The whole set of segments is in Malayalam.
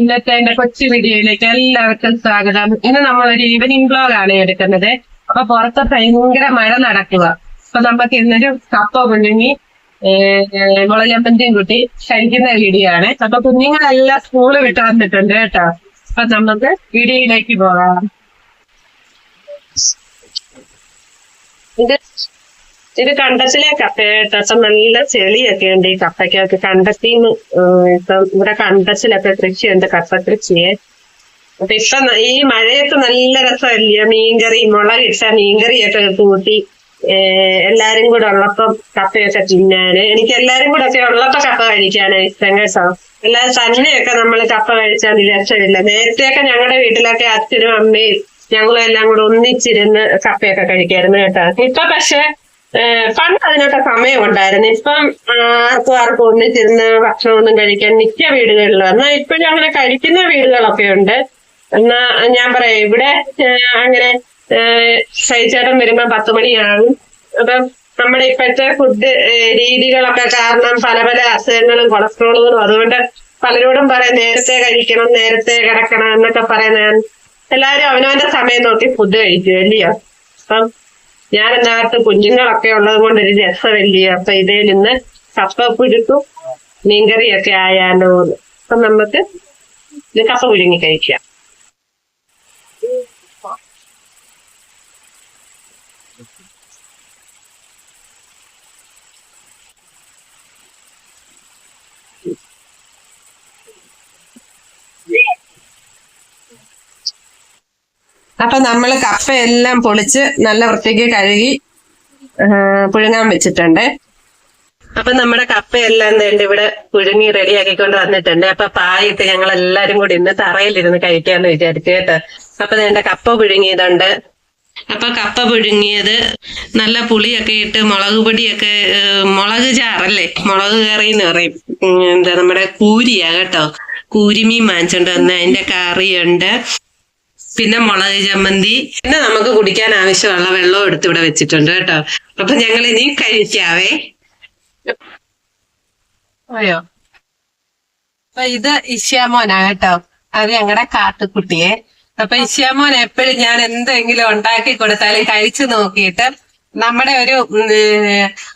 ഇന്നത്തെ എന്റെ കൊച്ചു വീഡിയോയിലേക്ക് എല്ലാവർക്കും സ്വാഗതം. ഇന്ന് നമ്മളൊരു ഈവനിങ് ബ്ലോഗ് ആണ് എടുക്കുന്നത്. അപ്പൊ പുറത്ത് ഭയങ്കര മഴ നടക്കുക. അപ്പൊ നമുക്ക് ഇന്നൊരു കപ്പ പുഴുങ്ങി മുളലമ്പന്തിയും കുട്ടി കഴിക്കുന്ന വീഡിയോ ആണ്. അപ്പൊ കുഞ്ഞുങ്ങളെല്ലാം സ്കൂൾ വിട്ട് വന്നിട്ടുണ്ട് കേട്ടോ. അപ്പൊ നമുക്ക് വീഡിയോയിലേക്ക് പോകാം. ഇത് കണ്ടത്തിലെ കപ്പ കേട്ടോ. അപ്പൊ നല്ല ചെളിയൊക്കെ ഉണ്ട് ഈ കപ്പയ്ക്കൊക്കെ കണ്ടത്തിന്ന് ഇപ്പം ഇവിടെ കണ്ടത്തിലൊക്കെ കൃഷിയുണ്ട് കപ്പ കൃഷിയെ അപ്പൊ ഇപ്പൊ ഈ മഴയൊക്കെ നല്ല രസമല്ലേ? മീൻകറി മുളകിട്ട മീൻകറിയൊക്കെ കൂട്ടി എല്ലാരും കൂടെ ഉള്ളപ്പം കപ്പയൊക്കെ തിന്നാന് എനിക്ക് എല്ലാരും കൂടെ ഒക്കെ ഉള്ളപ്പോ കപ്പ കഴിക്കാനാ ഇഷ്ടം കേട്ടോ. എല്ലാ തന്നെയൊക്കെ നമ്മൾ കപ്പ കഴിച്ചാൽ രക്ഷമില്ല നേരത്തെയൊക്കെ ഞങ്ങളുടെ വീട്ടിലൊക്കെ അച്ഛനും അമ്മയും ഞങ്ങളും എല്ലാം കൂടെ ഒന്നിച്ചിരുന്ന് കപ്പയൊക്കെ കഴിക്കായിരുന്നു കേട്ടോ. ഇപ്പൊ പക്ഷെ പണ്ട് അതിനൊക്കെ സമയം ഉണ്ടായിരുന്നു ഇപ്പം ആർക്കും ആർക്കും ഒന്നിച്ചിരുന്ന് ഭക്ഷണമൊന്നും കഴിക്കാൻ മിക്ക വീടുകളിൽ എന്നാൽ ഇപ്പോഴും അങ്ങനെ കഴിക്കുന്ന വീടുകളൊക്കെ ഉണ്ട്. എന്നാ ഞാൻ പറയാം ഇവിടെ അങ്ങനെ ശൈചേട്ടൻ വരുമ്പോ പത്ത് മണിയാകും അപ്പം നമ്മുടെ ഇപ്പോഴത്തെ ഫുഡ് രീതികളൊക്കെ കാരണം പല പല അസുഖങ്ങളും കൊളസ്ട്രോളുകളും അതുകൊണ്ട് പലരോടും പറയാം നേരത്തെ കഴിക്കണം നേരത്തെ കിടക്കണം എന്നൊക്കെ പറയുന്ന എല്ലാവരും അവനവന്റെ സമയം നോക്കി ഫുഡ് കഴിക്കും അല്ലയോ അപ്പം ഞാൻ എന്നകത്ത് കുഞ്ഞുങ്ങളൊക്കെ ഉള്ളത് കൊണ്ട് ഒരു രസമല്ലയോ അപ്പൊ ഇതേ നിന്ന് കപ്പ പുഴുക്കും മീൻകറിയൊക്കെ ആയാലോ. അപ്പൊ നമുക്ക് ഇത് കപ്പ പുഴുങ്ങി കഴിക്കാം അപ്പൊ നമ്മൾ കപ്പയെല്ലാം പൊളിച്ച് നല്ല വൃത്തിക്ക് കഴുകി പുഴുങ്ങാൻ വെച്ചിട്ടുണ്ട്. അപ്പൊ നമ്മുടെ കപ്പയെല്ലാം എന്ത് ഇവിടെ പുഴുങ്ങി റെഡിയാക്കിക്കൊണ്ട് വന്നിട്ടുണ്ട്. അപ്പൊ പായിട്ട് ഞങ്ങൾ എല്ലാരും കൂടി ഇന്ന് തറയിലിരുന്ന് കഴിക്കാന്ന് വിചാരിച്ചു കേട്ടോ. അപ്പൊ എന്റെ കപ്പ പുഴുങ്ങിയതുണ്ട്. അപ്പൊ കപ്പ പുഴുങ്ങിയത് നല്ല പുളിയൊക്കെ ഇട്ട് മുളക് പൊടിയൊക്കെ മുളക് ചാറല്ലേ? മുളക് കറി എന്ന് പറയും എന്താ നമ്മുടെ കൂരിയാ കേട്ടോ. കൂരിമീൻ വാങ്ങിച്ചോണ്ട് അതിന്റെ കറിയുണ്ട്. പിന്നെ മുളക് ചമ്മന്തി. പിന്നെ നമുക്ക് കുടിക്കാൻ ആവശ്യമുള്ള വെള്ളം എടുത്ത് ഇവിടെ വെച്ചിട്ടുണ്ട് കേട്ടോ. അപ്പൊ ഞങ്ങൾ ഇനി കഴിക്കാവേ. അയ്യോ. അപ്പൊ ഇത് ഇഷ്യാമോനാ കേട്ടോ. അത് ഞങ്ങളുടെ കാട്ടുകുട്ടിയെ. അപ്പൊ ഇഷ്യാമോൻ എപ്പോഴും ഞാൻ എന്തെങ്കിലും ഉണ്ടാക്കി കൊടുത്താലും കഴിച്ചു നോക്കിയിട്ട് നമ്മുടെ ഒരു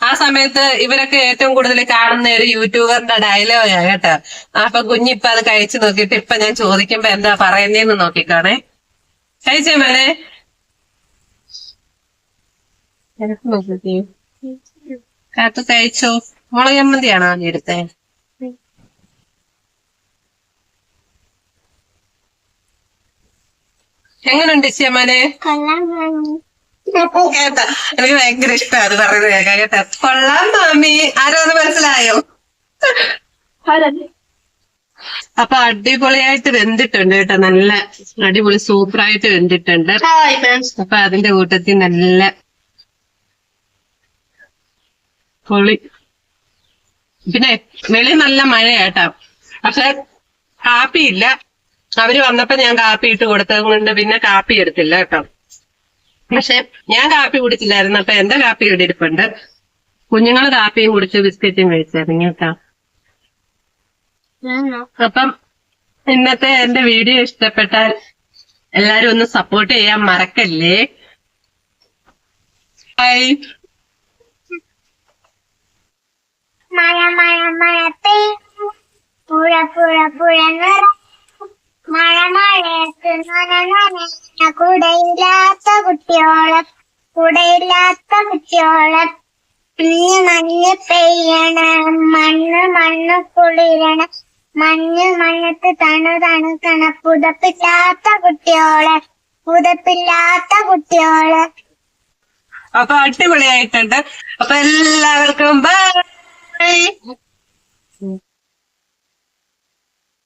ആ സമയത്ത് ഇവരൊക്കെ ഏറ്റവും കൂടുതൽ കാണുന്ന ഒരു യൂട്യൂബറിന്റെ ഡയലോഗാ കേട്ടോ. അപ്പൊ കുഞ്ഞിപ്പ അത് കഴിച്ചു നോക്കിയിട്ട് ഇപ്പൊ ഞാൻ ചോദിക്കുമ്പോ എന്താ പറയുന്നേന്ന് നോക്കിക്കാണേ. കഴിച്ചേ മോനെ കാത്തു കഴിച്ചോ മുളക് ചമ്മന്തിയാണോ ആദ്യം എടുത്തേ? എങ്ങനുണ്ട് കേട്ടാ. എനിക്ക് ഭയങ്കര ഇഷ്ടമാണ് അത് പറയുന്നത് കേട്ടോ. കൊള്ളാം മാമി. ആരോന്ന് മനസ്സിലായോ? അപ്പൊ അടിപൊളിയായിട്ട് വെന്തിട്ടുണ്ട് കേട്ടോ. നല്ല അടിപൊളി സൂപ്പറായിട്ട് വെന്തിട്ടുണ്ട്. അപ്പൊ അതിന്റെ കൂട്ടത്തിൽ നല്ല പൊളി. പിന്നെ വെളി നല്ല മഴയാട്ടോ പക്ഷെ കാപ്പിയില്ല. അവർ വന്നപ്പോ ഞാൻ കാപ്പി ഇട്ട് കൊടുത്തത് കൊണ്ട് പിന്നെ കാപ്പി എടുത്തില്ല കേട്ടോ. പക്ഷെ ഞാൻ കാപ്പി കുടിച്ചില്ലായിരുന്നു. അപ്പൊ എന്റെ കാപ്പി ഇവിടെ ഇരിപ്പുണ്ട്. കുഞ്ഞുങ്ങൾ കാപ്പിയും കുടിച്ച് ബിസ്ക്കറ്റും കഴിച്ചായിരുന്നു കേട്ടോ. അപ്പം ഇന്നത്തെ എന്റെ വീഡിയോ ഇഷ്ടപ്പെട്ടാൽ എല്ലാരും ഒന്ന് സപ്പോർട്ട് ചെയ്യാൻ മറക്കല്ലേ? ബൈ മഴ മഴ മഴ പെയ്യുന്നു പുഴ പുഴ പുഴ നിറ. മഴ മഴയത്ത് നന നന കുടയില്ലാത്ത കുട്ടിയോളം കുടയില്ലാത്ത കുട്ടിയോളം. മഞ്ഞ് മഞ്ഞ് പെയ്യണം മണ്ണ് മണ്ണ് കുളിരണം. മഞ്ഞ് മണ്ണത്ത് തണു തണുക്കണ പുതപ്പില്ലാത്ത കുട്ടിയോളെ പുതപ്പില്ലാത്ത കുട്ടിയോളെ. അപ്പൊ അടിപൊളിയായിട്ടുണ്ട്. അപ്പൊ എല്ലാവർക്കും ബൈ